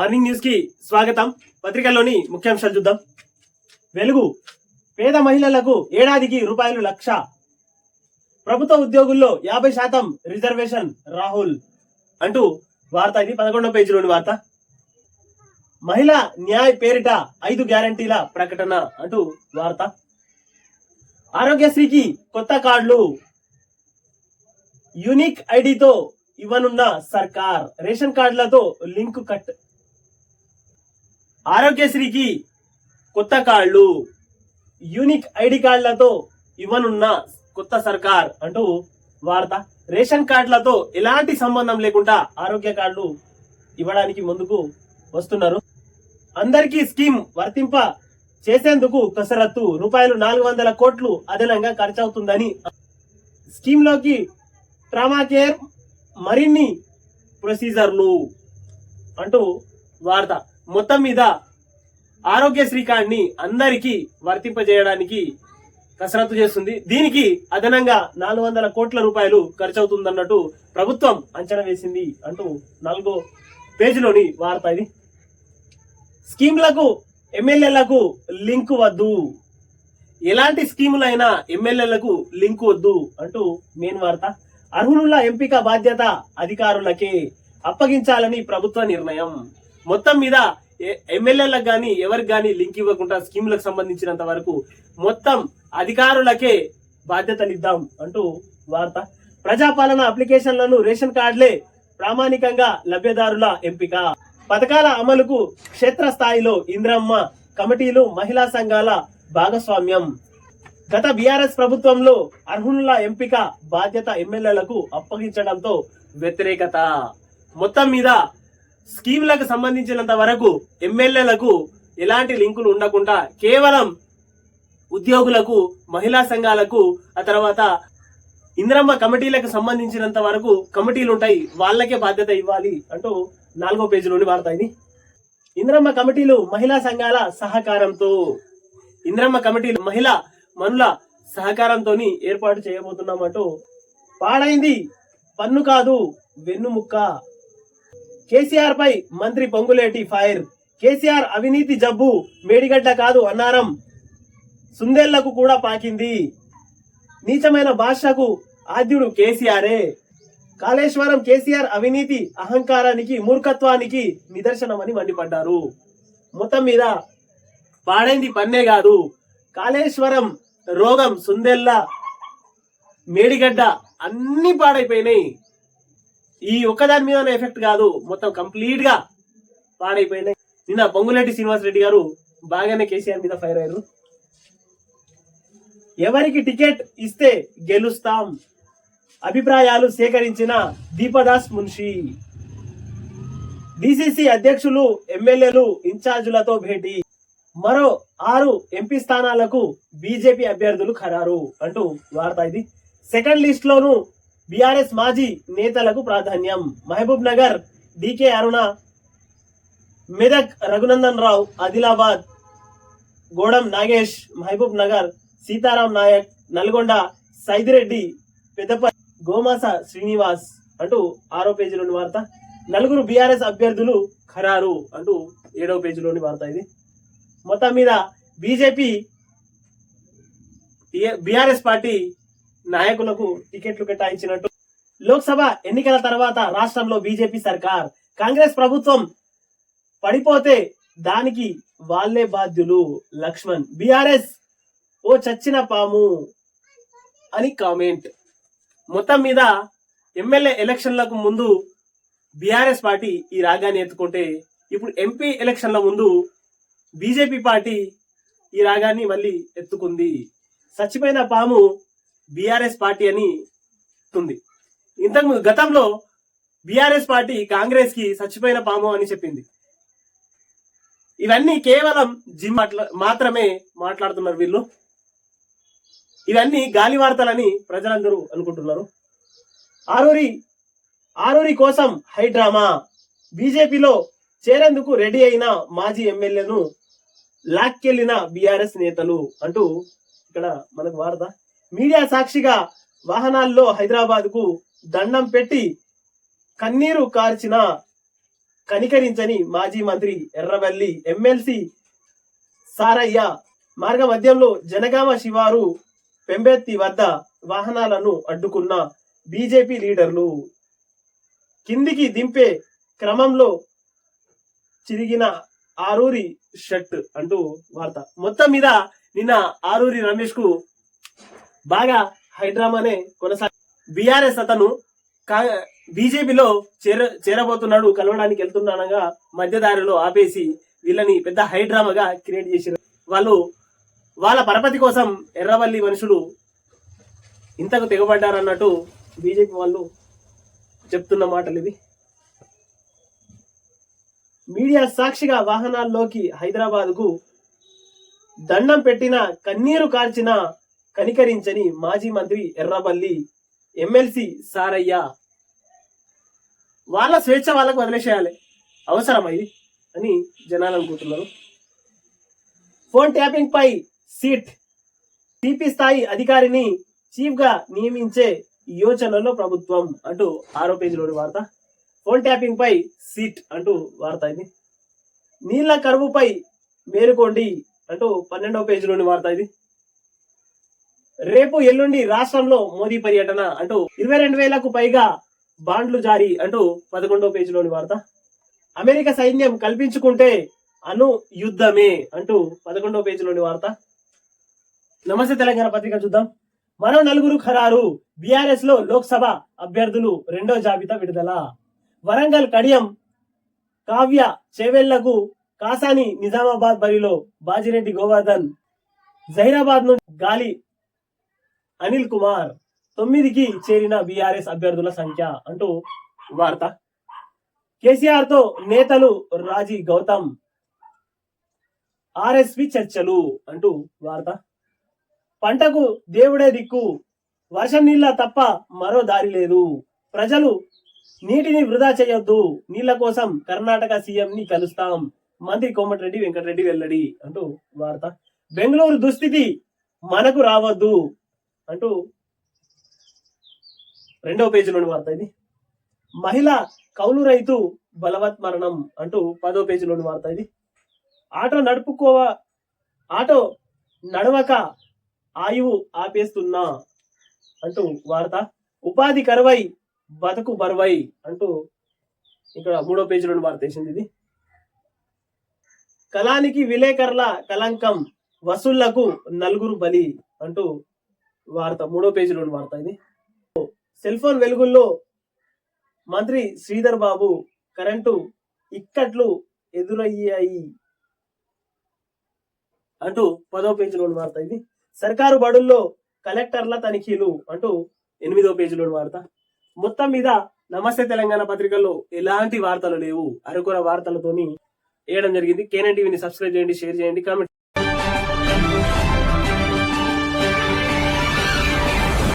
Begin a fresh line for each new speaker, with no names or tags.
Morning న్యూస్కి స్వాగతం. పత్రికల్లోని ముఖ్యాంశాలు చూద్దాం. వెలుగు. పేద మహిళలకు ఏడాదికి రూపాయలు లక్ష. ప్రభుత్వ ఉద్యోగుల్లో యాభై శాతం రిజర్వేషన్ రాహుల్ అంటూ వార్త ఇది. పదకొండవ పేజీలోని వార్త. మహిళా న్యాయ పేరిట ఐదు గ్యారంటీల ప్రకటన అంటూ వార్త. ఆరోగ్యశ్రీకి కొత్త కార్డులు. యూనిక్ ఐడితో ఇవ్వనున్న సర్కార్ రేషన్ కార్డులతో లింక్ కట్ ఆరోగ్యశ్రీకి కొత్త కార్డులు యూనిక్ ఐడి కార్డులతో ఇవ్వనున్న కొత్త సర్కార్ అంటూ వార్త. రేషన్ కార్డులతో ఎలాంటి సంబంధం లేకుండా ఆరోగ్య కార్డులు ఇవ్వడానికి ముందుకు వస్తున్నారు. అందరికీ స్కీమ్ వర్తింప చేసేందుకు కసరత్తు. రూపాయలు నాలుగు వందల కోట్లు అదనంగా ఖర్చవుతుందని స్కీమ్లోకి స్కీమ్లోకి ట్రామా కేర్ మరిన్ని ప్రొసీజర్లు అంటూ వార్త. మొత్తం మీద ఆరోగ్యశ్రీ కార్డ్ని అందరికీ వర్తింపజేయడానికి కసరత్తు చేస్తుంది. దీనికి అదనంగా నాలుగు వందల కోట్ల రూపాయలు ఖర్చు అవుతుందన్నట్టు ప్రభుత్వం అంచనా వేసింది అంటూ నాలుగో పేజీలోని వార్త ఇది. స్కీమ్లకు ఎమ్మెల్యేలకు లింక్ వద్దు. ఎలాంటి స్కీములైనా ఎమ్మెల్యేలకు లింక్ వద్దు అంటూ మెయిన్ వార్త. అర్హుల ఎంపిక బాధ్యత అధికారులకే అప్పగించాలని ప్రభుత్వ నిర్ణయం. మొత్తం మీద ఎమ్మెల్యేలకు కానీ ఎవరికి కానీ లింక్ ఇవ్వకుండా స్కీములకు సంబంధించినంత వరకు మొత్తం అధికారులకే బాధ్యతలు ఇద్దాం అంటూ వార్త. ప్రజాపాలన అప్లికేషన్లను రేషన్ కార్డులే ప్రామాణికంగా లబ్ధిదారుల ఎంపిక. పథకాల అమలుకు క్షేత్రస్థాయిలో ఇంద్రమ్మ కమిటీలు మహిళా సంఘాల భాగస్వామ్యం. గత బీఆర్ఎస్ ప్రభుత్వంలో అర్హుల ఎంపిక బాధ్యత ఎమ్మెల్యేలకు అప్పగించడంతో వ్యతిరేకత. మొత్తం మీద స్కీమ్లకు సంబంధించినంత వరకు ఎమ్మెల్యేలకు ఎలాంటి లింకులు ఉండకుండా కేవలం ఉద్యోగులకు మహిళా సంఘాలకు ఆ తర్వాత ఇంద్రమ్మ కమిటీలకు సంబంధించినంత వరకు కమిటీలు ఉంటాయి వాళ్ళకే బాధ్యత ఇవ్వాలి అంటూ నాలుగో పేజీలోని వార్త ఇంద్రమ్మ కమిటీలు మహిళా సంఘాల సహకారంతో ఇంద్రమ్మ కమిటీలు మహిళా మనుల సహకారంతో ఏర్పాటు చేయబోతున్నామంటూ పాడైంది పన్ను కాదు వెన్నుముక్క. కేసీఆర్ పై మంత్రి పొంగులేటి ఫైర్. కేసీఆర్ అవినీతి జబ్బు మేడిగడ్డ కాదు అన్నారం సుందేళ్ళకు కూడా పాకింది. నీచమైన భాషకు ఆద్యుడు కేసీఆరే. కాళేశ్వరం కేసీఆర్ అవినీతి అహంకారానికి మూర్ఖత్వానికి నిదర్శనమని మండిపడ్డారు. మొత్తం మీద పాడైంది పన్నే కాదు. కాళేశ్వరం రోగం సుందెల్ల మేడిగడ్డ అన్ని పాడైపోయినాయి. ఈ ఒక్కదాని మీద ఎఫెక్ట్ కాదు. మొత్తం కంప్లీట్గా పాడైపోయినాయి. నిన్న బొంగులెడ్డి శ్రీనివాస్ రెడ్డి గారు బాగానే కేసీఆర్ మీద ఫైర్ అయ్యారు. ఎవరికి టికెట్ ఇస్తే గెలుస్తాం. అభిప్రాయాలు సేకరించిన దీపదాస్ మున్షి. డిసిసి అధ్యక్షులు ఎమ్మెల్యేలు ఇన్ఛార్జులతో భేటీ. మరో ఆరు ఎంపీ స్థానాలకు బీజేపీ అభ్యర్థులు ఖరారు అంటూ వార్త ఇది. సెకండ్ లిస్ట్ లోను బీఆర్ఎస్ మాజీ నేతలకు ప్రాధాన్యం. Mahabubnagar decay Aruna Medak Raghunandan Rao Adilabad Godam Nagesh Mahabubnagar Sitaram Naik Nalgonda Saidireddy Peddapalli Gomasa Srinivas అంటూ ఆరో పేజీలోని వార్త. నలుగురు బీఆర్ఎస్ అభ్యర్థులు ఖరారు అంటూ ఏడవ పేజీలోని వార్త ఇది. మొత్తం మీద బీజేపీ బీఆర్ఎస్ పార్టీ నాయకులకు టికెట్లు కేటాయించినట్టు. లోక్సభ ఎన్నికల తర్వాత రాష్ట్రంలో బీజేపీ సర్కార్ కాంగ్రెస్ ప్రభుత్వం పడిపోతే దానికి వాళ్ళే బాధ్యులు. లక్ష్మణ్ బీఆర్ఎస్ ఓ చచ్చిన పాము అని కామెంట్. మొత్తం మీద ఎమ్మెల్యే ఎలక్షన్లకు ముందు బీఆర్ఎస్ పార్టీ ఈ రాగాన్ని ఎత్తుకుంటే ఇప్పుడు ఎంపీ ఎలక్షన్ల ముందు బీజేపీ పార్టీ ఈ రాగాన్ని మళ్ళీ ఎత్తుకుంది. చచ్చిపోయిన పాము బీఆర్ఎస్ పార్టీ అని ఉంది. ఇంతకు గతంలో బీఆర్ఎస్ పార్టీ కాంగ్రెస్కి చచ్చిపోయిన పాము అని చెప్పింది. ఇవన్నీ కేవలం జిమ్ మాత్రమే మాట్లాడుతున్నారు వీళ్ళు. ఇవన్నీ గాలి వార్తలని ప్రజలందరూ అనుకుంటున్నారు. ఆరూరి ఆరూరి కోసం హై డ్రామా. బీజేపీలో చేరేందుకు రెడీ అయిన మాజీ ఎమ్మెల్యేను లాక్కెళ్ళిన బీఆర్ఎస్ నేతలు అంటూ ఇక్కడ మనకు వార్త. మీడియా సాక్షిగా వాహనాల్లో హైదరాబాద్కు దండం పెట్టి కన్నీరు కార్చిన కనికరించని మాజీ మంత్రి ఎర్రవల్లి ఎమ్మెల్సీ సారయ్య మార్గ మధ్యంలో జనగామ శివారు పెంబెత్తి వద్ద వాహనాలను అడ్డుకున్న బీజేపీ లీడర్లు. కిందికి దింపే క్రమంలో చిరిగిన ఆరూరి షర్ట్ అంటూ వార్త. మొత్తం మీద నిన్న ఆరూరి రమేష్కు బాగా హైడ్రామానే కొనసాగి బీఆర్ఎస్ అతను బీజేపీలో చేర చేరబోతున్నాడు కలవడానికి వెళ్తున్నానగా మధ్యదారిలో ఆపేసి వీళ్ళని పెద్ద హైడ్రామాగా క్రియేట్ చేసారు వాళ్ళు వాళ్ళ పరపతి కోసం ఎర్రవల్లి మనుషులు ఇంతకు తెగబడ్డారన్నట్టు బీజేపీ వాళ్ళు చెప్తున్న మాటలు ఇవి మీడియా సాక్షిగా వాహనాల్లోకి హైదరాబాద్కు దండం పెట్టిన కన్నీరు కార్చిన కనికరించని మాజీ మంత్రి ఎర్రబల్లి ఎమ్మెల్సీ సారయ్య. వాళ్ళ స్వేచ్ఛ వాళ్ళకు వదిలేసేయాలి. అవసరమా అని జనాలు అనుకుంటున్నారు. ఫోన్ ట్యాపింగ్ పై సీట్. టీపీ స్థాయి అధికారిని చీఫ్గా నియమించే యోచనలో ప్రభుత్వం అంటూ ఆరో పేజీలోని వార్త. ఫోన్ ట్యాపింగ్ పై సీట్ అంటూ వార్త ఇది. నీళ్ళ కరువుపై మేలుకోండి అంటూ పన్నెండవ పేజీలోని వార్త ఇది. రేపు ఎల్లుండి రాష్ట్రంలో మోదీ పర్యటన అంటూ ఇరవై రెండు వేలకు పైగా బాండ్లు జారీ అంటూ పదకొండో పేజీలోని వార్త. అమెరికా సైన్యం కల్పించుకుంటే అను యుద్ధమే అంటూ పదకొండో పేజీలోని వార్త. నమస్తే తెలంగాణ పత్రిక చూద్దాం. మరో నలుగురు ఖరారు. బీఆర్ఎస్లో లోక్సభ అభ్యర్థులు రెండో జాబితా విడుదల. వరంగల్ కడియం కావ్య చేవెళ్ళకు కాసాని నిజామాబాద్ బరిలో బాజిరెడ్డి గోవర్ధన్. జైరాబాద్ నుండి గాలి అనిల్ కుమార్ తొమ్మిదికి చేరిన బీఆర్ఎస్ అభ్యర్థుల సంఖ్య అంటూ వార్త. కేసీఆర్తో నేతలు రాజీ గౌతమ్ ఆర్ఎస్పి చర్చలు అంటూ వార్త. పంటకు దేవుడే దిక్కు వర్షం నీళ్ళ తప్ప మరో దారి లేదు. ప్రజలు నీటిని వృధా చేయొద్దు నీళ్ళ కోసం కర్ణాటక సీఎం ని కలుస్తాం. మంత్రి కోమటిరెడ్డి వెంకటరెడ్డి వెల్లడి అంటూ వార్త. బెంగళూరు దుస్థితి మనకు రావద్దు అంటూ రెండవ పేజీలోని వార్త ఇది. మహిళ కౌలు రైతు బలవత్ మరణం అంటూ పదో పేజీలోని వార్త ఇది. ఆటో నడుపుకోవ ఆటో నడవక ఆయువు ఆపేస్తున్నా అంటూ వార్త. ఉపాధి కరువై బతుకు బరువై అంటూ ఇక్కడ మూడో పేజీలోని వార్త వేసింది ఇది. కళానికి విలేకరుల కలంకం వసూళ్ళకు నలుగురు బలి అంటూ వార్త మూడో పేజీలోని వార్త ఇది. సెల్ ఫోన్ వెలుగుల్లో మంత్రి శ్రీధర్ బాబు కరెంటు ఇక్కట్లు ఎదురయ్యాయి అంటూ పదో పేజీలోని వార్త ఇది. సర్కారు బడుల్లో కలెక్టర్ల తనిఖీలు అంటూ ఎనిమిదో పేజీలోని వార్త. మొత్తం మీద నమస్తే తెలంగాణ పత్రికల్లో ఎలాంటి వార్తలు లేవు? అరకొర వార్తలతోని వేయడం జరిగింది. కేనే టీవీని సబ్స్క్రైబ్ చేయండి షేర్ చేయండి కామెంట్